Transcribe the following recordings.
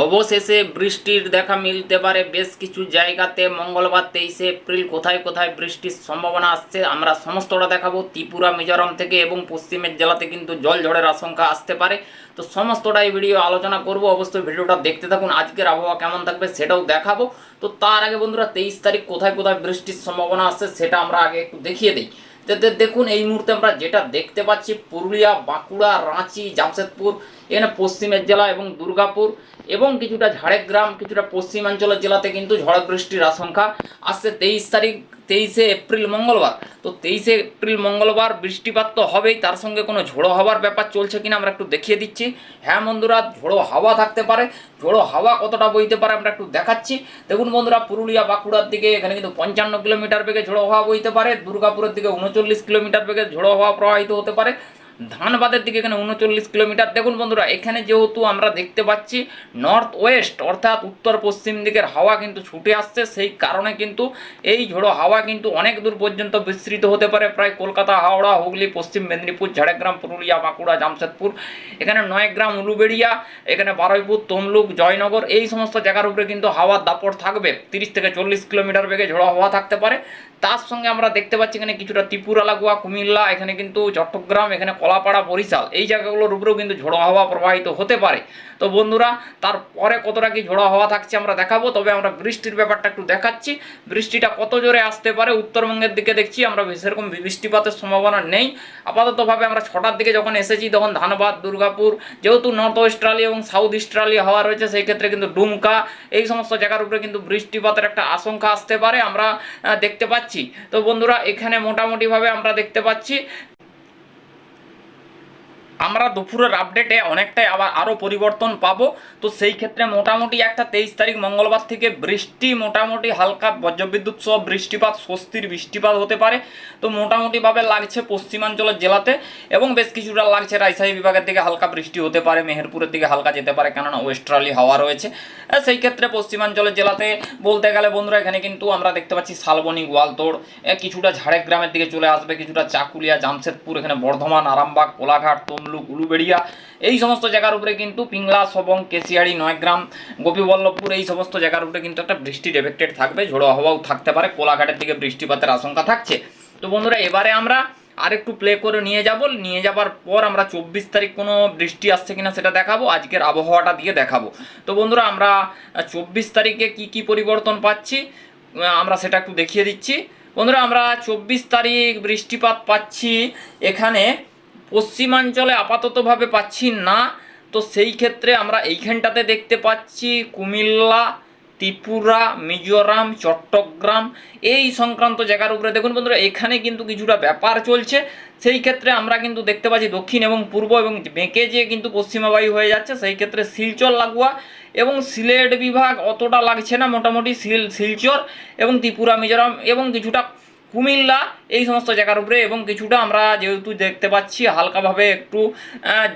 অবশেষে বৃষ্টির দেখা মিলতে পারে। বেশ কিছু জায়গাতে মঙ্গলবার তেইশে এপ্রিল কোথায় কোথায় বৃষ্টির সম্ভাবনা আসছে, আমরা সমস্তটা দেখাবো। ত্রিপুরা, মিজোরাম থেকে এবং পশ্চিমের জেলাতে কিন্তু জল ঝড়ের আশঙ্কা আসতে পারে। তো সমস্তটাই ভিডিও আলোচনা করব। অবশ্যই ভিডিওটা দেখতে থাকুন, আজকের আবহাওয়া কেমন থাকবে সেটাও দেখাবো। তো তার আগে বন্ধুরা, তেইশ তারিখ কোথায় কোথায় বৃষ্টির সম্ভাবনা আসছে সেটা আমরা আগে একটু দেখিয়ে দিই। দেখুন, এই মুহূর্তে আমরা যেটা দেখতে পাচ্ছি, পুরুলিয়া, বাঁকুড়া, রাঁচি, জামশেদপুর, এখানে পশ্চিমের জেলা এবং দুর্গাপুর এবং কিছুটা ঝাড়গ্রাম, কিছুটা পশ্চিমাঞ্চলের জেলাতে কিন্তু ঝড় বৃষ্টির আশঙ্কা। আসছে তেইশ তারিখ তেইশে এপ্রিল মঙ্গলবার। তো তেইশে এপ্রিল মঙ্গলবার বৃষ্টিপাত তো হবেই, তার সঙ্গে কোনো ঝোড়ো হাওয়ার ব্যাপার চলছে কিনা আমরা একটু দেখিয়ে দিচ্ছি। হ্যাঁ বন্ধুরা, ঝোড়ো হাওয়া থাকতে পারে, ঝোড়ো হাওয়া কতটা বইতে পারে আমরা একটু দেখাচ্ছি। দেখুন বন্ধুরা, পুরুলিয়া বাঁকুড়ার দিকে এখানে কিন্তু পঞ্চান্ন কিলোমিটার বেগে ঝোড়ো হাওয়া বইতে পারে, দুর্গাপুরের দিকে উনচল্লিশ কিলোমিটার বেগে ঝোড়ো হাওয়া প্রবাহিত হতে পারে। ধানবাদের দিকে এখানে উনচল্লিশ কিলোমিটার। দেখুন বন্ধুরা, এখানে যেহেতু আমরা দেখতে পাচ্ছি নর্থ ওয়েস্ট অর্থাৎ উত্তর পশ্চিম দিকের হাওয়া কিন্তু ছুটে আসছে, সেই কারণে কিন্তু এই ঝোড়ো হাওয়া কিন্তু অনেক দূর পর্যন্ত বিস্তৃত হতে পারে। প্রায় কলকাতা, হাওড়া, হুগলি, পশ্চিম মেদিনীপুর, ঝাড়গ্রাম, পুরুলিয়া, বাঁকুড়া, জামশেদপুর, এখানে নয়গ্রাম, উলুবেড়িয়া, এখানে বারুইপুর, তমলুক, জয়নগর, এই সমস্ত জায়গার উপরে কিন্তু হাওয়ার দাপট থাকবে। তিরিশ থেকে চল্লিশ কিলোমিটার বেগে ঝোড়ো হাওয়া থাকতে পারে। তার সঙ্গে আমরা দেখতে পাচ্ছি এখানে কিছুটা ত্রিপুরা, লাগোয়া, কুমিল্লা, এখানে কিন্তু চট্টগ্রাম, এখানে কলাপাড়া বরিশাল, এই জায়গাগুলোর উপরেও কিন্তু ঝোড়ো হাওয়া প্রবাহিত হতে পারে। তো বন্ধুরা, তারপরে কতটা কি ঝোড়ো হাওয়া থাকছে আমরা দেখাবো, তবে আমরা বৃষ্টির ব্যাপারটা একটু দেখাচ্ছি। বৃষ্টিটা কত জোরে আসতে পারে, উত্তরবঙ্গের দিকে দেখছি আমরা সেরকম বৃষ্টিপাতের সম্ভাবনা নেই। আপাততভাবে আমরা ছটার দিকে যখন এসেছি, তখন ধানবাদ, দুর্গাপুর, যেহেতু নর্থ অস্ট্রেলিয়া এবং সাউথ অস্ট্রেলিয়া হাওয়া রয়েছে, সেই ক্ষেত্রে কিন্তু ডুমকা, এই সমস্ত জায়গার উপরে কিন্তু বৃষ্টিপাতের একটা আশঙ্কা আসতে পারে, আমরা দেখতে পাচ্ছি। তো বন্ধুরা, এখানে মোটামুটিভাবে আমরা দেখতে পাচ্ছি আমরা দুপুরের আপডেটে অনেকটাই আবার আরও পরিবর্তন পাবো। তো সেই ক্ষেত্রে মোটামুটি একটা তেইশ তারিখ মঙ্গলবার থেকে বৃষ্টি মোটামুটি হালকা বজ্রবিদ্যুৎ সহ বৃষ্টিপাত, স্বস্তির বৃষ্টিপাত হতে পারে। তো মোটামুটিভাবে লাগছে পশ্চিমাঞ্চলের জেলাতে এবং বেশ কিছুটা লাগছে রাজশাহী বিভাগের দিকে হালকা বৃষ্টি হতে পারে, মেহেরপুরের দিকে হালকা যেতে পারে, কেননা ওয়েস্ট্রালি হাওয়া রয়েছে। সেই ক্ষেত্রে পশ্চিমাঞ্চলের জেলাতে বলতে গেলে বন্ধুরা, এখানে কিন্তু আমরা দেখতে পাচ্ছি শালবনী, গোয়ালতোড় কিছুটা ঝাড়গ্রামের দিকে চলে আসবে, কিছুটা চাকুলিয়া, জামশেদপুর, এখানে বর্ধমান, আরামবাগ, কোলাঘাট তমলুক উলুবেড়িয়া এই সমস্ত জায়গার উপরে কিন্তু পিংলা, সবং, কেশিয়াড়ি, নয়গ্রাম, গোপীবল্লভপুর এই সমস্ত জায়গার উপরে কিন্তু একটা বৃষ্টির এফেক্টেড থাকবে, ঝোড়ো হাওয়াও থাকতে পারে, কোলাঘাটের দিকে বৃষ্টিপাতের আশঙ্কা থাকছে। তো বন্ধুরা, এবারে আমরা আরেকটু প্লে করে নিয়ে যাব, নিয়ে যাবার পর আমরা চব্বিশ তারিখ কোনো বৃষ্টি আসছে কিনা সেটা দেখাবো, আজকের আবহাওয়াটা দিয়ে দেখাবো। তো বন্ধুরা, আমরা চব্বিশ তারিখে কি কি পরিবর্তন পাচ্ছি আমরা সেটা একটু দেখিয়ে দিচ্ছি। বন্ধুরা, আমরা চব্বিশ তারিখ বৃষ্টিপাত পাচ্ছি, এখানে পশ্চিমাঞ্চলে আপাততভাবে পাচ্ছি না। তো সেই ক্ষেত্রে আমরা এইখানটাতে দেখতে পাচ্ছি কুমিল্লা, ত্রিপুরা, মিজোরাম, চট্টগ্রাম, এই সংক্রান্ত জায়গার উপরে। দেখুন বন্ধুরা, এখানে কিন্তু কিছুটা ব্যাপার চলছে। সেই ক্ষেত্রে আমরা কিন্তু দেখতে পাচ্ছি দক্ষিণ এবং পূর্ব এবং বেঁকে যেয়ে কিন্তু পশ্চিমাবায়ু হয়ে যাচ্ছে। সেই ক্ষেত্রে শিলচর, লাগোয়া এবং সিলেট বিভাগ অতটা লাগছে না। মোটামুটি শিল, শিলচর এবং ত্রিপুরা, মিজোরাম এবং কিছুটা কুমিল্লা, এই সমস্ত জায়গার উপরে এবং কিছুটা আমরা যেহেতু দেখতে পাচ্ছি হালকাভাবে একটু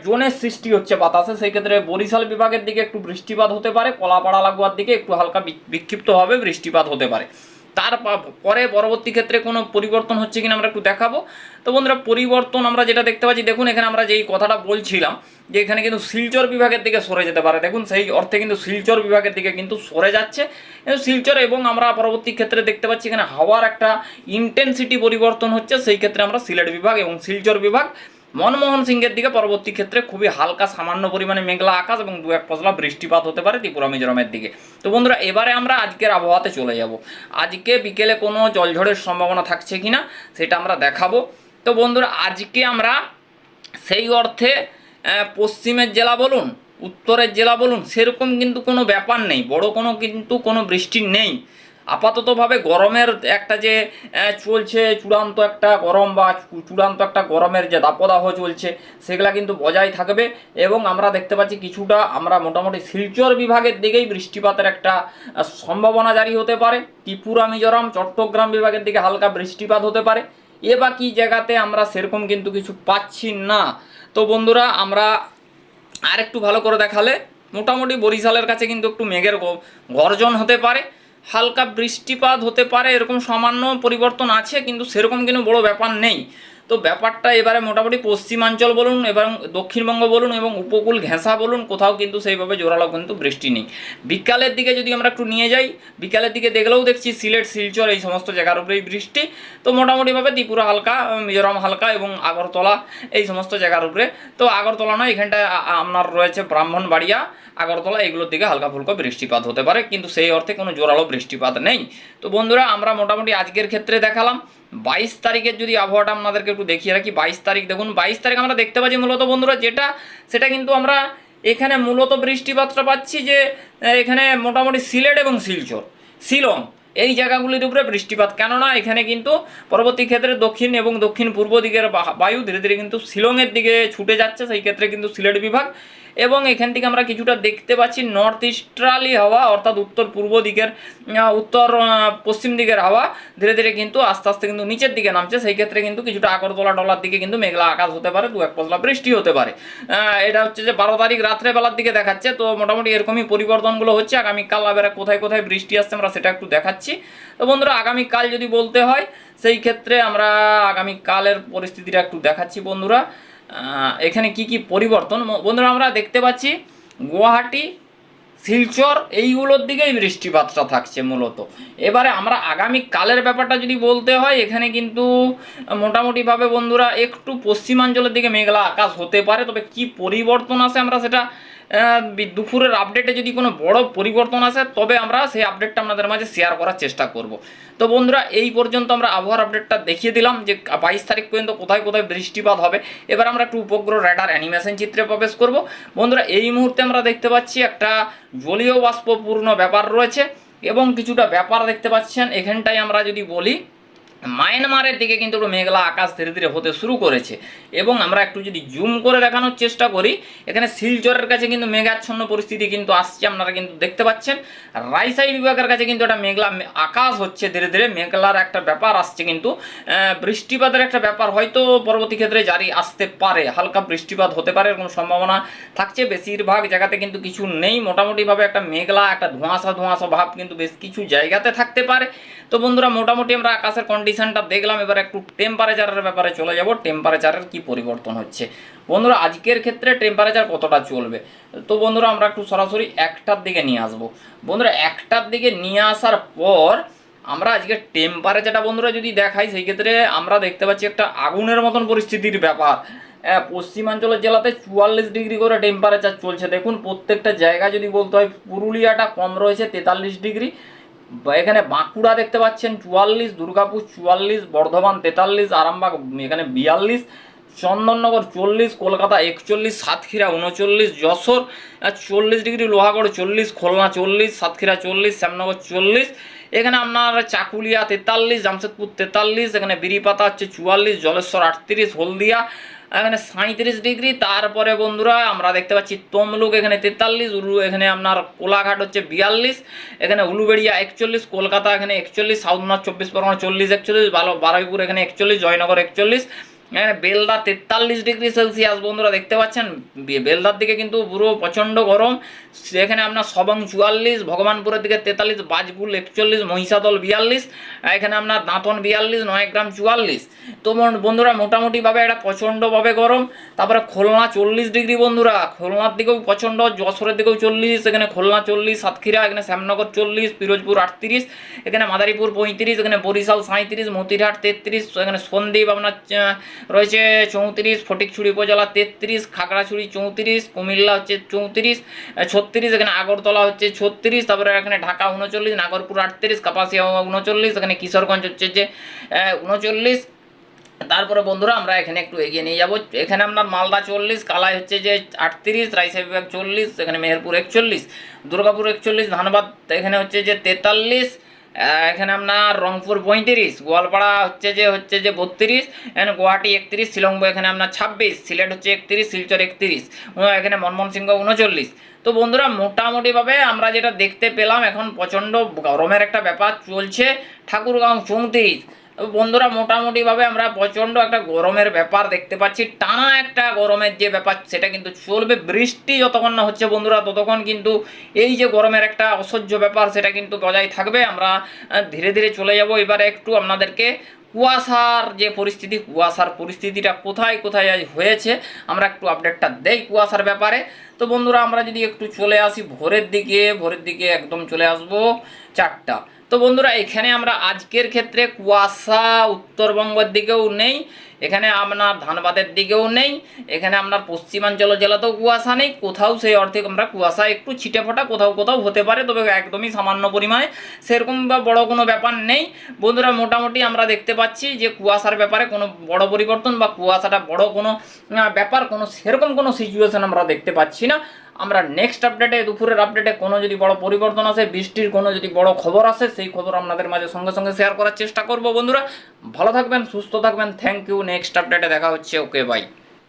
জোনের সৃষ্টি হচ্ছে বাতাসে সেই ক্ষেত্রে বরিশাল বিভাগের দিকে একটু বৃষ্টিপাত হতে পারে, কলাপাড়া লাগোয়ার দিকে একটু হালকা বিক্ষিপ্তভাবে বৃষ্টিপাত হতে পারে। তার পরে পরবর্তী ক্ষেত্রে কোনো পরিবর্তন হচ্ছে কিনা আমরা একটু দেখাবো। তো বন্ধুরা, পরিবর্তন আমরা যেটা দেখতে পাচ্ছি, দেখুন এখানে আমরা যেই কথাটা বলছিলাম, যে এখানে কিন্তু শিলচর বিভাগের দিকে সরে যেতে পারে। দেখুন, সেই অর্থে কিন্তু শিলচর বিভাগের দিকে কিন্তু সরে যাচ্ছে। কিন্তু শিলচর এবং আমরা পরবর্তী ক্ষেত্রে দেখতে পাচ্ছি এখানে হাওয়ার একটা ইন্টেন্সিটি পরিবর্তন হচ্ছে। সেই ক্ষেত্রে আমরা সিলেট বিভাগ এবং শিলচর বিভাগ মনমোহন সিংয়ের দিকে পরবর্তী ক্ষেত্রে খুবই হালকা সামান্য পরিমাণে মেঘলা আকাশ এবং দু এক ফসলা বৃষ্টিপাত হতে পারে ত্রিপুরা মিজোরামের দিকে। তো বন্ধুরা, এবারে আমরা আজকের আবহাওয়াতে চলে যাব। আজকে বিকেলে কোনো জলঝড়ের সম্ভাবনা থাকছে কি না সেটা আমরা দেখাবো। তো বন্ধুরা, আজকে আমরা সেই অর্থে পশ্চিমের জেলা বলুন, উত্তরের জেলা বলুন, সেরকম কিন্তু কোনো ব্যাপার নেই। বড় কোনো কিন্তু কোনো বৃষ্টি নেই। আপাততভাবে গরমের একটা যে চলছে, চূড়ান্ত একটা গরম বা চূড়ান্ত একটা গরমের যে দাপদাহ চলছে, সেগুলা কিন্তু বজায় থাকবে এবং আমরা দেখতে পাচ্ছি কিছুটা আমরা মোটামুটি শিলচর বিভাগের দিকেই বৃষ্টিপাতের একটা সম্ভাবনা জারি হতে পারে। ত্রিপুরা, মিজোরাম, চট্টগ্রাম বিভাগের দিকে হালকা বৃষ্টিপাত হতে পারে। এ বাকি জায়গাতে আমরা সেরকম কিন্তু কিছু পাচ্ছি না। তো বন্ধুরা, আমরা আর একটু ভালো করে দেখালে, মোটামুটি বরিশালের কাছে কিন্তু একটু মেঘের গর্জন হতে পারে। হালকা বৃষ্টিপাত হতে পারে এরকম সামান্য পরিবর্তন আছে কিন্তু সেরকম কিন্তু বড় ব্যাপার নেই। তো ব্যাপারটা এবারে মোটামুটি পশ্চিমাঞ্চল বলুন, এবং দক্ষিণবঙ্গ বলুন, এবং উপকূল ঘেঁষা বলুন, কোথাও কিন্তু সেইভাবে জোরালো কিন্তু বৃষ্টি নেই। বিকালের দিকে যদি আমরা একটু নিয়ে যাই, বিকালের দিকে দেখলেও দেখছি সিলেট, শিলচর, এই সমস্ত জায়গার উপরেই বৃষ্টি। তো মোটামুটিভাবে ত্রিপুরা হালকা মিজোরাম হালকা, এবং আগরতলা, এই সমস্ত জায়গার উপরে। তো আগরতলা নয়, এখানটায় আপনার রয়েছে ব্রাহ্মণবাড়িয়া, আগরতলা এগুলোর দিকে হালকা ফুলকা বৃষ্টিপাত হতে পারে, কিন্তু সেই অর্থে কোনো জোরালো বৃষ্টিপাত নেই। তো বন্ধুরা, আমরা মোটামুটি আজকের ক্ষেত্রে দেখালাম। বাইশ তারিখের যদি আবহাওয়াটা আপনাদেরকে একটু দেখিয়ে রাখি, বাইশ তারিখ দেখুন, বাইশ তারিখ আমরা দেখতে পাচ্ছি মূলত বন্ধুরা যেটা, সেটা কিন্তু আমরা এখানে মূলত বৃষ্টিপাতটা পাচ্ছি যে এখানে মোটামুটি সিলেট এবং শিলচর, শিলং, এই জায়গাগুলির উপরে বৃষ্টিপাত। কেননা এখানে কিন্তু পরবর্তী ক্ষেত্রে দক্ষিণ এবং দক্ষিণ পূর্ব দিকের বায়ু ধীরে ধীরে কিন্তু শিলংয়ের দিকে ছুটে যাচ্ছে, সেই ক্ষেত্রে কিন্তু সিলেট বিভাগ এবং এখান থেকে আমরা কিছুটা দেখতে পাচ্ছি নর্থ ইস্টার্লি হাওয়া, অর্থাৎ উত্তর পূর্ব দিকের উত্তর পশ্চিম দিকের হাওয়া ধীরে ধীরে কিন্তু আস্তে আস্তে কিন্তু নিচের দিকে নামছে। সেই ক্ষেত্রে কিন্তু কিছুটা আগরতলা ডলার দিকে কিন্তু মেঘলা আকাশ হতে পারে, দু এক পশলা বৃষ্টি হতে পারে। এটা হচ্ছে যে বারো তারিখ রাত্রে বেলার দিকে দেখাচ্ছে। তো মোটামুটি এরকমই পরিবর্তনগুলো হচ্ছে। আগামীকাল এবারে কোথায় কোথায় বৃষ্টি আসছে আমরা সেটা একটু দেখাচ্ছি। তো বন্ধুরা, আগামীকাল যদি বলতে হয়, সেই ক্ষেত্রে আমরা আগামীকালের পরিস্থিতিটা একটু দেখাচ্ছি বন্ধুরা। এখানে কি কি পরিবর্তন? বন্ধুরা, আমরা দেখতে পাচ্ছি গুয়াহাটি, শিলচর, এইগুলোর দিকেই বৃষ্টিপাতটা থাকছে মূলত। এবারে আমরা আগামী কালের ব্যাপারটা যদি বলতে হয়, এখানে কিন্তু মোটামুটিভাবে বন্ধুরা একটু পশ্চিমাঞ্চলের দিকে মেঘলা আকাশ হতে পারে, তবে কি পরিবর্তন আছে আমরা সেটা দুপুরের আপডেটে যদি কোনো বড় পরিবর্তন আসে, তবে আমরা সেই আপডেটটা আপনাদের মাঝে শেয়ার করার চেষ্টা করব। তো বন্ধুরা, এই পর্যন্ত আমরা আবহাওয়ার আপডেটটা দেখিয়ে দিলাম যে বাইশ তারিখ পর্যন্ত কোথায় কোথায় বৃষ্টিপাত হবে। এবার আমরা একটু উপগ্রহ র্যাডার অ্যানিমেশন চিত্রে প্রবেশ করব। বন্ধুরা, এই মুহূর্তে আমরা দেখতে পাচ্ছি একটা জলীয় বাষ্পপূর্ণ ব্যাপার রয়েছে এবং কিছুটা ব্যাপার দেখতে পাচ্ছেন। এখানটায় আমরা যদি বলি মায়ানমারের দিকে কিন্তু একটু মেঘলা আকাশ ধীরে ধীরে হতে শুরু করেছে। এবং আমরা একটু যদি জুম করে দেখানোর চেষ্টা করি, এখানে শিলচরের কাছে কিন্তু মেঘাচ্ছন্ন পরিস্থিতি কিন্তু আসছে, আপনারা কিন্তু দেখতে পাচ্ছেন। রাইসাই বিভাগের কাছে কিন্তু একটা মেঘলা আকাশ হচ্ছে, ধীরে ধীরে মেঘলার একটা ব্যাপার আসছে কিন্তু বৃষ্টিপাতের একটা ব্যাপার হয়তো পরবর্তী ক্ষেত্রে জারি আসতে পারে। হালকা বৃষ্টিপাত হতে পারে এরকম সম্ভাবনা থাকছে। বেশিরভাগ জায়গাতে কিন্তু কিছু নেই। মোটামুটিভাবে একটা মেঘলা, একটা ধোঁয়াশা ধোঁয়াশা ভাব কিন্তু বেশ কিছু জায়গাতে থাকতে পারে। তো বন্ধুরা, মোটামুটি আমরা আকাশের কন্ডিশনটা দেখলাম এবার একটু টেম্পারেচারের ব্যাপারে চলে যাব। টেম্পারেচারের কি পরিবর্তন হচ্ছে? বন্ধুরা আজকের ক্ষেত্রে টেম্পারেচার কতটা চলবে? তো বন্ধুরা আমরা একটু সরাসরি একটার দিকে নিয়ে আসব। বন্ধুরা একটার দিকে নিয়ে আসার পর আমরা আজকে টেম্পারেচারটা বন্ধুরা যদি দেখাই সেই ক্ষেত্রে আমরা দেখতে পাচ্ছি একটা আগুনের মতন পরিস্থিতির ব্যাপার। আহ, পশ্চিমাঞ্চলের জেলাতে চুয়াল্লিশ ডিগ্রি করে টেম্পারেচার চলছে। দেখুন প্রত্যেকটা জায়গা যদি বলতে হয় পুরুলিয়াটা কম রয়েছে তেতাল্লিশ ডিগ্রি। এখানে বাঁকুড়া দেখতে পাচ্ছেন চুয়াল্লিশ, দুর্গাপুর চুয়াল্লিশ, বর্ধমান তেতাল্লিশ, আরামবাগ এখানে বিয়াল্লিশ, চন্দননগর চল্লিশ, কলকাতা একচল্লিশ, সাতক্ষীরা উনচল্লিশ যশোর চল্লিশ ডিগ্রি, লোহাগড় চল্লিশ, খুলনা চল্লিশ, সাতক্ষীরা চল্লিশ, শ্যামনগর চল্লিশ, এখানে আপনার চাকুলিয়া তেতাল্লিশ, জামশেদপুর তেতাল্লিশ, এখানে বিড়িপাতা হচ্ছে চুয়াল্লিশ, জলেশ্বর আটত্রিশ, হলদিয়া এখানে সাঁত্রিশ ডিগ্রি, তারপরে বন্ধুরা আমরা দেখতে পাচ্ছি তমলুক, এখানে তেতাল্লিশ উলু এখানে আপনার কোলাঘাট হচ্ছে বিয়াল্লিশ, এখানে উলুবেড়িয়া একচল্লিশ, কলকাতা এখানে একচল্লিশ সাউথনাথ চব্বিশ পরগনা চল্লিশ, একচল্লিশ ভালো বারুইপুর এখানে একচল্লিশ, জয়নগর একচল্লিশ এখানে বেলদা তেতাল্লিশ ডিগ্রি সেলসিয়াস বন্ধুরা দেখতে পাচ্ছেন? বেলদার দিকে কিন্তু পুরো প্রচণ্ড গরম। সেখানে আপনার সবং চুয়াল্লিশ, ভগবানপুরের দিকে তেতাল্লিশ, বাজপুর একচল্লিশ, মহিষাদল বিয়াল্লিশ এখানে আপনার দাঁতন বিয়াল্লিশ নয়গ্রাম চুয়াল্লিশ। তো বন্ধুরা, মোটামুটিভাবে একটা প্রচণ্ডভাবে গরম। তারপরে খুলনা চল্লিশ ডিগ্রি বন্ধুরা। খুলনার দিকেও প্রচণ্ড, যশোরের দিকেও চল্লিশ, এখানে খুলনা চল্লিশ, সাতক্ষীরা, এখানে শ্যামনগর চল্লিশ, পিরোজপুর আটত্রিশ, এখানে মাদারীপুর পঁয়ত্রিশ, এখানে বরিশাল সাঁত্রিশ মতিরহাট তেত্রিশ, এখানে সন্দ্বীপ আপনার রয়েছে চৌত্রিশ, ফটিকছড়ি উপজেলা তেত্রিশ, খাগড়াছড়ি চৌত্রিশ, কুমিল্লা হচ্ছে চৌত্রিশ ছত্রিশ, এখানে আগরতলা হচ্ছে ছত্রিশ, তারপরে এখানে ঢাকা উনচল্লিশ, নাগরপুর আটত্রিশ, কাপাসিয়া উনচল্লিশ, এখানে কিশোরগঞ্জ হচ্ছে যে উনচল্লিশ। তারপরে বন্ধুরা আমরা এখানে একটু এগিয়ে নিয়ে যাব। এখানে আপনার মালদা চল্লিশ, কালাই হচ্ছে যে আটত্রিশ, রাইসা বিভাগ চল্লিশ, এখানে মেহেরপুর একচল্লিশ, দুর্গাপুর একচল্লিশ, ধানবাদ এখানে হচ্ছে যে তেতাল্লিশ এখানে আপনার রংপুর পঁয়ত্রিশ, গোয়ালপাড়া হচ্ছে যে হচ্ছে যে বত্রিশ, এখানে গুয়াহাটি একত্রিশ, শিলংব এখানে আপনার ছাব্বিশ, সিলেট হচ্ছে একত্রিশ, শিলচর একত্রিশ এখানে মনমোহন সিংহ উনচল্লিশ। তো বন্ধুরা, মোটামুটিভাবে আমরা যেটা দেখতে পেলাম, এখন প্রচণ্ড গরমের একটা ব্যাপার চলছে, ঠাকুরগাঁও চৌত্রিশ। বন্ধুরা, মোটামুটিভাবে আমরা প্রচণ্ড একটা গরমের ব্যাপার দেখতে পাচ্ছি। টানা একটা গরমের যে ব্যাপার, সেটা কিন্তু চলবে। বৃষ্টি যতক্ষণ না হচ্ছে বন্ধুরা, ততক্ষণ কিন্তু এই যে গরমের একটা অসহ্য ব্যাপার, সেটা কিন্তু বজায় থাকবে। আমরা ধীরে ধীরে চলে যাব। এবারে একটু আপনাদেরকে কুয়াশার যে পরিস্থিতি, কুয়াশার পরিস্থিতিটা কোথায় কোথায় আজ হয়েছে, আমরা একটু আপডেটটা দেই কুয়াশার ব্যাপারে। তো বন্ধুরা, আমরা যদি একটু চলে আসি ভোরের দিকে ভোরের দিকে একদম চলে আসব চারটা। তো বন্ধুরা, এখানে আমরা আজকের ক্ষেত্রে কুয়াশা উত্তরবঙ্গের দিকেও নেই, এখানে আপনার ধানবাদের দিকেও নেই, এখানে আপনার পশ্চিমাঞ্চল জেলাতেও কুয়াশা নেই, কোথাও সেই অর্থে আমরা কুয়াশা একটু ছিটে ফোটা কোথাও কোথাও হতে পারে, তবে একদমই সামান্য পরিমাণে, সেরকম বা বড় কোনো ব্যাপার নেই। বন্ধুরা, মোটামুটি আমরা দেখতে পাচ্ছি যে কুয়াশার ব্যাপারে কোনো বড় পরিবর্তন বা কুয়াশাটা বড় কোনো ব্যাপার কোনো, সেরকম কোনো সিচুয়েশন আমরা দেখতে পাচ্ছি না। আমরা নেক্সট আপডেটে দুপুরের আপডেটে কোনো যদি বড় পরিবর্তন আসে, বৃষ্টির কোনো যদি বড় খবর আসে, সেই খবর আপনাদের মাঝে সঙ্গে সঙ্গে শেয়ার করার চেষ্টা করব বন্ধুরা। ভালো থাকবেন, সুস্থ থাকবেন থ্যাংক ইউ নেক্সট আপডেটে দেখা হচ্ছে ওকে বাই